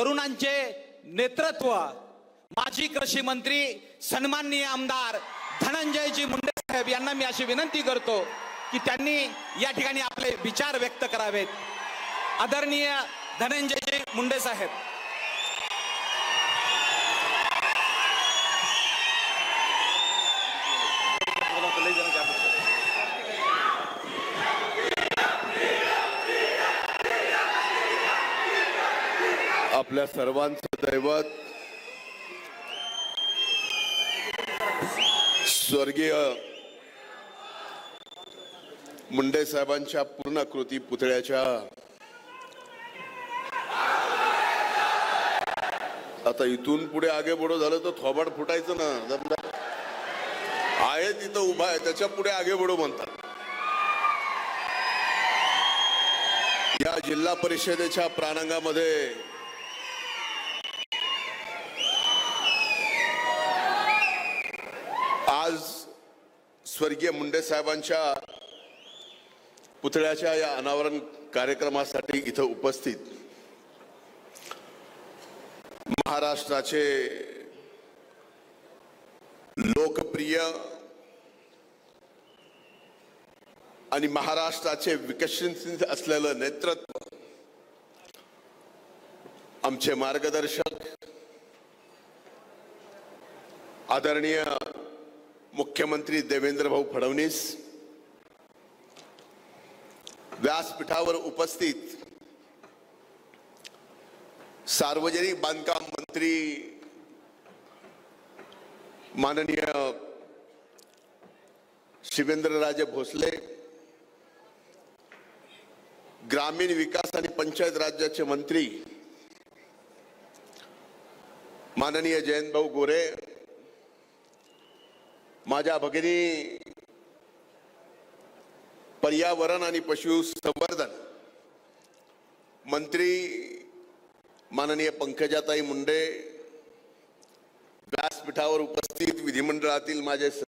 तरुणांचे नेतृत्व माजी कृषी मंत्री सन्माननीय आमदार धनंजयजी मुंडे साहेब यांना मी अशी विनंती करतो की त्यांनी या ठिकाणी आपले विचार व्यक्त करावेत. आदरणीय धनंजयजी मुंडे साहेब आपल्या सर्वांचं दैवत स्वर्गीय मुंडे साहेबांच्या पूर्ण कृती पुतळ्याच्या आता इथून पुढे आगे बडो झालं तर थोबाड फुटायचं ना जमलं? आहे तिथं उभा आहे त्याच्या पुढे आगे बडो म्हणतात या जिल्हा परिषदेच्या प्रांगणामध्ये आज स्वर्गीय मुंडे साहेबांच्या पुतळ्याच्या या अनावरण कार्यक्रमासाठी इथं उपस्थित महाराष्ट्राचे लोकप्रिय आणि महाराष्ट्राचे विकसनशील असलेलं नेतृत्व आमचे मार्गदर्शक आदरणीय मुख्यमंत्री देवेंद्र भाऊ फडणवीस व्यासपीठावर उपस्थित सार्वजनिक बांधकाम मंत्री माननीय शिवेंद्रराजे भोसले ग्रामीण विकास आणि पंचायत राज्याचे मंत्री माननीय जयंतभाऊ गोरे माझ्या भगिनी पर्यावरण आणि पशु संवर्धन मंत्री माननीय पंकजाताई मुंडे व्यासपीठावर उपस्थित विधिमंडळातील माझे